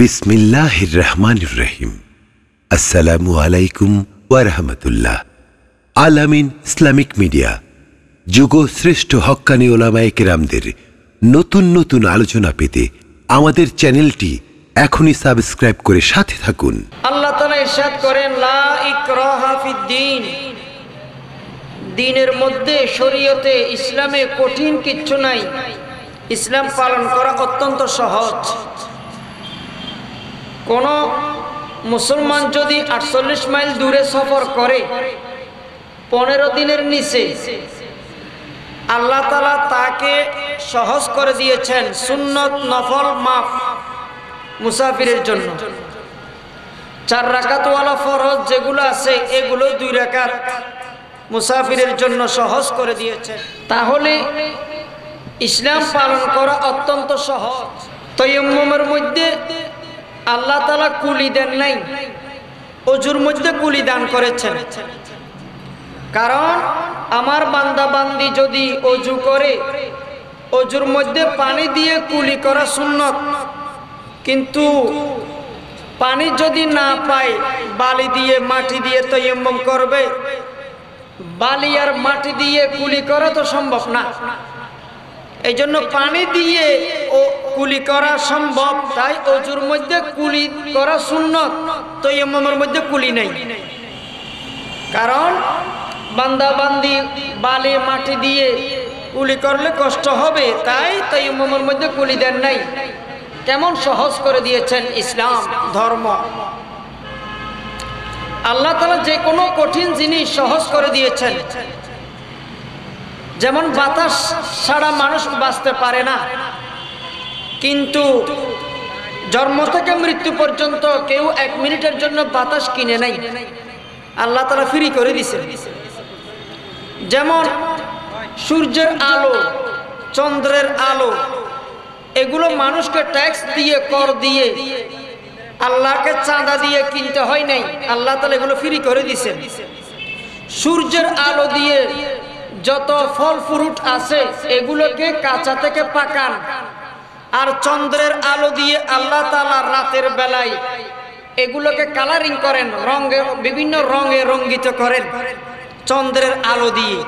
বিসমিল্লাহির রহমানির রহিম আসসালামু আলাইকুম ওয়ারহমতুল্লাহ আলামিন ইসলামিক মিডিয়া, যুগ শ্রেষ্ঠ হক্কানি ওলামায়ে কেরামদের নতুন নতুন আলোচনা পেতে আমাদের চ্যানেলটি এখনই সাবস্ক্রাইব করে সাথে থাকুন। আল্লাহ ইরশাদ করেন দিনের মধ্যে শরীয়তে ইসলামে কঠিন কিচ্ছু নাই। ইসলাম পালন করা অত্যন্ত সহজ। কোন মুসলমান যদি আটচল্লিশ মাইল দূরে সফর করে, পনেরো দিনের নিচে, আল্লাহ তালা তাকে সহজ করে দিয়েছেন সুন্নত নফল মাফ মুসাফিরের জন্য। চার রাকাতওয়ালা ফরজ যেগুলো আছে, এগুলো দুই রাকাত মুসাফিরের জন্য সহজ করে দিয়েছে তাহলে ইসলাম পালন করা অত্যন্ত সহজ। তৈয়মের মধ্যে আল্লাহ তালা কুলি দেন নাই। অজুর মধ্যে কুলি দান করেছেন। কারণ আমার বান্দা বান্দি যদি অজু করে, অজুর মধ্যে পানি দিয়ে কুলি করা সুন্নত। কিন্তু পানি যদি না পায়, বালি দিয়ে মাটি দিয়ে তো তৈয়ম্বম করবে, বালি আর মাটি দিয়ে কুলি করা তো সম্ভব না। এই জন্য পানি দিয়ে ও কুলি করা সম্ভব। তাই অজুর মধ্যে কুলি করা সুন্নত। তৈয়ম্বমের মধ্যে কুলি নেই। কারণ বান্দা বান্দি বালি মাটি দিয়ে কুলি করলে কষ্ট হবে। তাই তৈয়ম্বমের মধ্যে কুলি দেন নাই। কেমন সহজ করে দিয়েছেন ইসলাম, ধর্ম। আল্লাহ তালা যে কোনো কঠিন জিনিস সহজ করে দিয়েছেন। যেমন বাতাস ছাড়া মানুষ বাঁচতে পারে না, কিন্তু জন্ম থেকে মৃত্যু পর্যন্ত কেউ এক মিনিটের জন্য বাতাস কিনে নাই। আল্লাহ তারা ফ্রি করে দিছে যেমন সূর্যের আলো, চন্দ্রের আলো, এগুলো মানুষকে ট্যাক্স দিয়ে, কর দিয়ে, আল্লাহকে চাঁদা দিয়ে কিনতে হয় নাই। আল্লাহ তালা এগুলো ফ্রি করে দিছেন সূর্যের আলো দিয়ে যত ফল ফ্রুট আছে, এগুলোকে কাঁচা থেকে পাকান। আর চন্দ্রের আলো দিয়ে আল্লাহ তালা রাতের বেলায় এগুলোকে কালারিং করেন, রঙে, বিভিন্ন রঙে রঙ্গিত করেন চন্দ্রের আলো দিয়ে।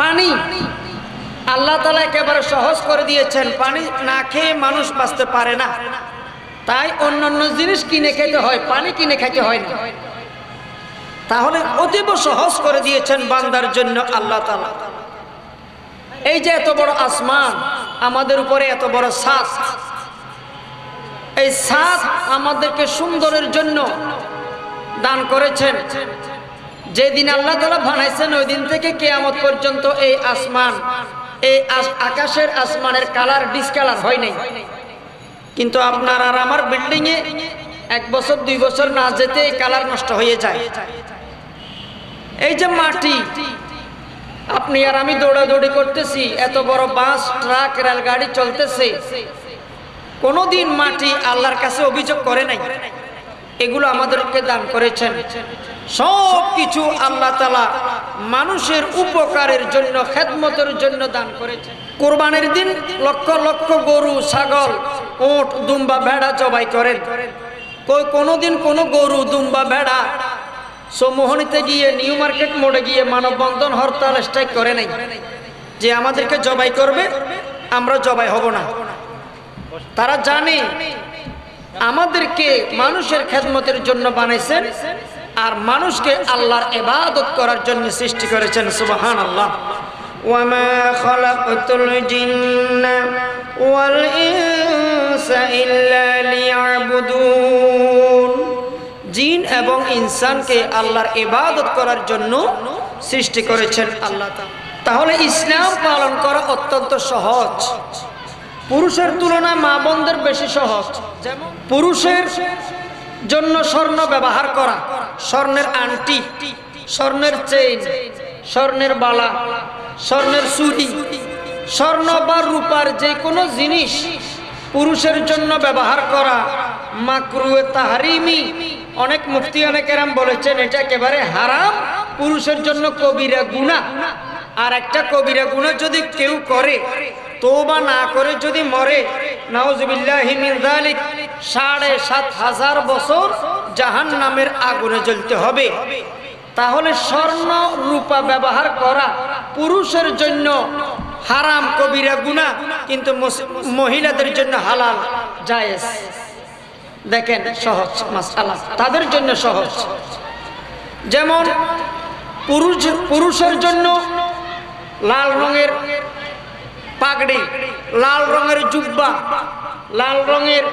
পানি আল্লাহ তালা একেবারে সহজ করে দিয়েছেন, পানি না খেয়ে মানুষ বাঁচতে পারে না। তাই অন্যান্য জিনিস কিনে খেতে হয়, পানি কিনে খেতে হয় না। তাহলে অতীব সহজ করে দিয়েছেন বান্দার জন্য আল্লাহ তালা এই যে এত বড় আসমান, আমাদের উপরে এত বড় সাত। এই সাত আমাদেরকে সুন্দরের জন্য দান করেছেন। যেদিন আল্লাহ তালা বানাইছেন, ওই দিন থেকে কেয়ামত পর্যন্ত এই আসমান, এই আকাশের আসমানের কালার ডিসকালার হয় নাই। কিন্তু আপনার আর আমার বিল্ডিং এ এক বছর, দুই বছর না যেতে এই কালার নষ্ট হয়ে যায়। এই যে মাটি, আপনি আর আমি দৌড়াদৌড়ি করতেছি, এত বড় বাস, ট্রাক, রেলগাড়ি চলতেছে। কোনোদিন মাটি আল্লাহর কাছে অভিযোগ করে নাই। এগুলো আমাদেরকে দান করেছেন। সব কিছু আল্লাহ তালা মানুষের উপকারের জন্য, খেদমতের জন্য দান করেছেন। কোরবানের দিন লক্ষ লক্ষ গরু, ছাগল ওট দুম্বা, ভেড়া জবাই করেন। কোনোদিন কোনো গরু, দুম্বা, ভেড়া সমোহনীতে গিয়ে নিউ মার্কেট মোড়ে গিয়ে মানববন্ধন হরতাল স্ট্রাইক করে নাই যে আমাদেরকে জবাই করবে আমরা জবাই হব না তারা জানে আমাদেরকে মানুষের খেদমতের জন্য বানাইছেন আর মানুষকে আল্লাহর এবাদত করার জন্য সৃষ্টি করেছেন সুবাহান আল্লাহ وما خلقت الجن والإنس إلا ليعبدون জিন এবং ইনসানকে আল্লাহর ইবাদত করার জন্য সৃষ্টি করেছেন আল্লাহ তাহলে ইসলাম পালন করা অত্যন্ত সহজ। পুরুষের তুলনায় মা বোনদের বেশি সহজ। যেমন পুরুষের জন্য স্বর্ণ ব্যবহার করা, স্বর্ণের আংটি, স্বর্ণের চেইন, স্বর্ণের বালা, স্বর্ণের চুরি স্বর্ণ বা রূপার যে কোনো জিনিস পুরুষের জন্য ব্যবহার করা মাকরুয়ে তাহারিমি অনেক মুফতি, অনেক এরাম বলেছেন, এটা একেবারে হারাম। পুরুষের জন্য কবিরা গুণা আর একটা কবিরা গুণা যদি কেউ করে তোবা না করে যদি মরে সাড়ে সাত হাজার বছর জাহান নামের আগুনে জ্বলতে হবে। তাহলে স্বর্ণ রূপা ব্যবহার করা পুরুষের জন্য হারাম কবিরা গুণা কিন্তু মহিলাদের জন্য হালাল, জায়েজ। দেখেন সহজ মাসালা তাদের জন্য সহজ। যেমন পুরুষ, পুরুষের জন্য লাল রঙের পাগড়ি, লাল রঙের জুব্বা, লাল রঙের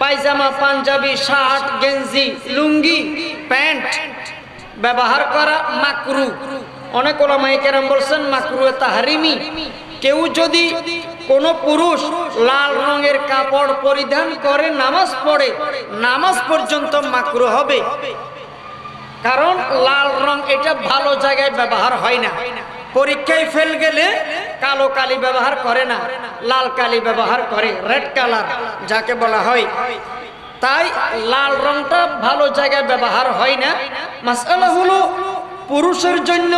পায়জামা, পাঞ্জাবি, শার্ট, গেঞ্জি, লুঙ্গি, প্যান্ট ব্যবহার করা মাকরু। অনেক ওলামাই কেরাম বলছেন, মাকরু তাহারিমি। কেউ যদি কোনো পুরুষ লাল রঙের কাপড় পরিধান করে নামাজ পড়ে, নামাজ পর্যন্ত মাকরু হবে। কারণ লাল রং এটা ভালো জায়গায় ব্যবহার হয় না। পরীক্ষায় ফেল গেলে কালো কালি ব্যবহার করে না, লাল কালি ব্যবহার করে, রেড কালার যাকে বলা হয়। তাই লাল রংটা ভালো জায়গায় ব্যবহার হয় না। মাসালা হলো পুরুষের জন্য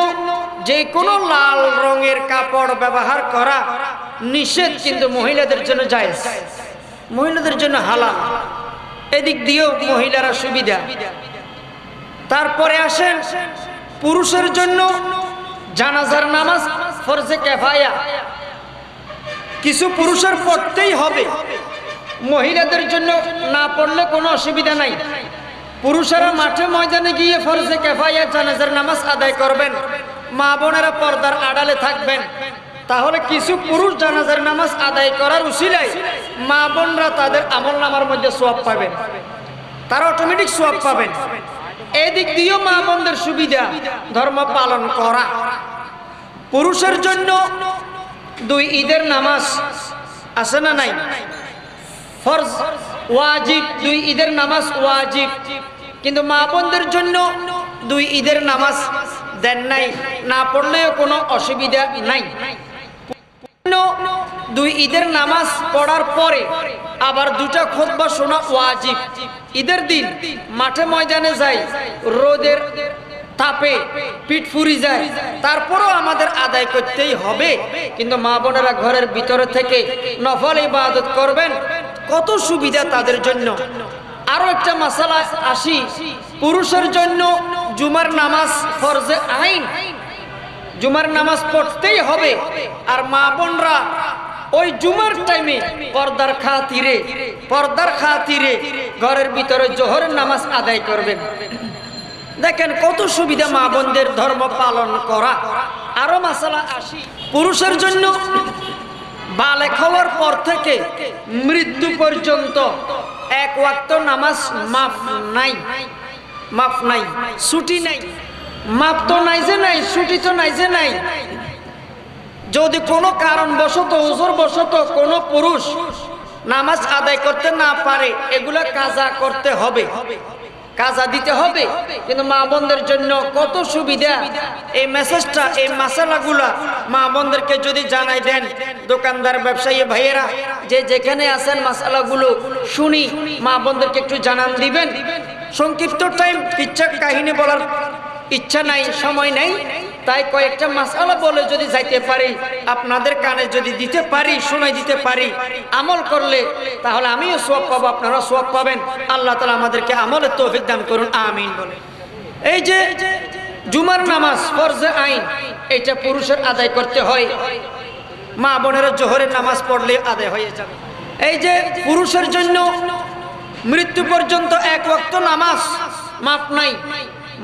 যে কোনো লাল রঙের কাপড় ব্যবহার করা নিষেধ কিন্তু মহিলাদের জন্য জায়েজ। মহিলাদের জন্য হালাল। এদিক দিয়েও মহিলারা সুবিধা। তারপরে আসেন পুরুষের জন্য জানাজার নামাজ ফরজে কেফায়া। কিছু পুরুষের পড়তেই হবে। মহিলাদের জন্য না পড়লে কোনো অসুবিধা নাই। পুরুষেরা মাঠে ময়দানে গিয়ে ফরজে কেফায়া জানাজার নামাজ আদায় করবেন। মা বোনেরা পর্দার আড়ালে থাকবেন। তাহলে কিছু পুরুষ জানাজার নামাজ আদায় করার উসিলায় মা বোনরা তাদের আমল নামার মধ্যে সোয়াব পাবেন। তারা অটোমেটিক সোয়াব পাবেন। এদিক দিয়েও মা বোনদের সুবিধা, ধর্ম পালন করা। পুরুষের জন্য দুই ঈদের নামাজ আছে না নাই? ফরজ, ওয়াজিব, দুই ঈদের নামাজ ওয়াজিব। কিন্তু মা বোনদের জন্য দুই ঈদের নামাজ দেন নাই। না পড়লেও কোনো অসুবিধা নাই। দুই ঈদের নামাজ পড়ার পরে আবার দুটা খোদবা শোনা ওয়াজিব। ঈদের দিন মাঠে ময়দানে যাই, রোদের তাপে পিঠ ফুরি যায়। তারপরেও আমাদের আদায় করতেই হবে। কিন্তু মা বোনেরা ঘরের ভিতরে থেকে নফল ইবাদত করবেন। কত সুবিধা তাদের জন্য। আরও একটা মাসালা আসি। পুরুষের জন্য জুমার নামাজ ফরজে আইন। জুমার নামাজ পড়তেই হবে। আর মা বোনরা ওই জুমার টাইমে পর্দার খাতিরে পর্দার খাতিরে ঘরের ভিতরে জোহরের নামাজ আদায় করবেন। দেখেন কত সুবিধা মা বোনদের ধর্ম পালন করা। আরও মাসালা আসি। পুরুষের জন্য বালে খাওয়ার পর থেকে মৃত্যু পর্যন্ত এক ওয়াক্ত নামাজ মাফ নাই। মাফ নাই। ছুটি নাই। মাপ তো নাই যে নাই ছুটি তো নাই যে নাই। যদি কোনো কারণ বশত কোনো পুরুষ নামাজ আদায় করতে না পারে, এগুলা কাজা করতে হবে। কাজা দিতে হবে। কিন্তু মা বোনদের জন্য কত সুবিধা। এই মেসেজটা এই মশালাগুলা মা বোনদেরকে যদি জানাই দেন, দোকানদার, ব্যবসায়ী ভাইয়েরা, যে যেখানে আছেন মশালাগুলো শুনি, মা বোনদেরকে একটু জানান দিবেন। সংক্ষিপ্ত টাইম ইচ্ছা কাহিনী বলার ইচ্ছা নাই, সময় নাই, তাই কয়েকটা মাসালা বলে যদি যাইতে পারি, আপনাদের কানে যদি দিতে পারি, শোনাই দিতে পারি, আমল করলে, তাহলে আমিও সোয়াব পাবো, আপনারা সোয়াব পাবেন। আল্লাহ তালা আমাদেরকে আমলের তৌফিক দান করুন, আমিন বলে। এই যে জুমার নামাজ, ফরজে আইন, এটা পুরুষের আদায় করতে হয়। মা বোনেরা জোহরের নামাজ পড়লে আদায় হয়ে যাবে। এই যে পুরুষের জন্য মৃত্যু পর্যন্ত এক ওয়াক্ত নামাজ মাপ নাই।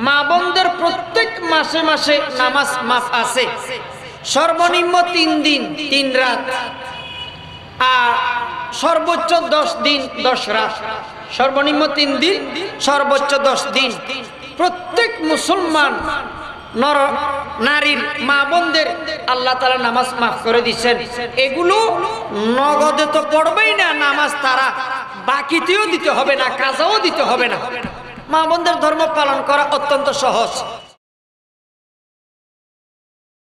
মা বোনদের প্রত্যেক মাসে মাসে নামাজ মাফ আছে। সর্বনিম্ন তিন দিন, তিন রাত। আর সর্বোচ্চ দশ দিন, দশ রাত। সর্বনিম্ন তিন দিন, সর্বোচ্চ দশ দিন। প্রত্যেক মুসলমান নর, নারীর মা বোনদের আল্লাহ তালা নামাজ মাফ করে দিচ্ছেন। এগুলো নগদে তো পড়বেই না, নামাজ তারা বাকিতেও দিতে হবে না, কাজাও দিতে হবে না। মা বোনদের ধর্ম পালন করা অত্যন্ত সহজ।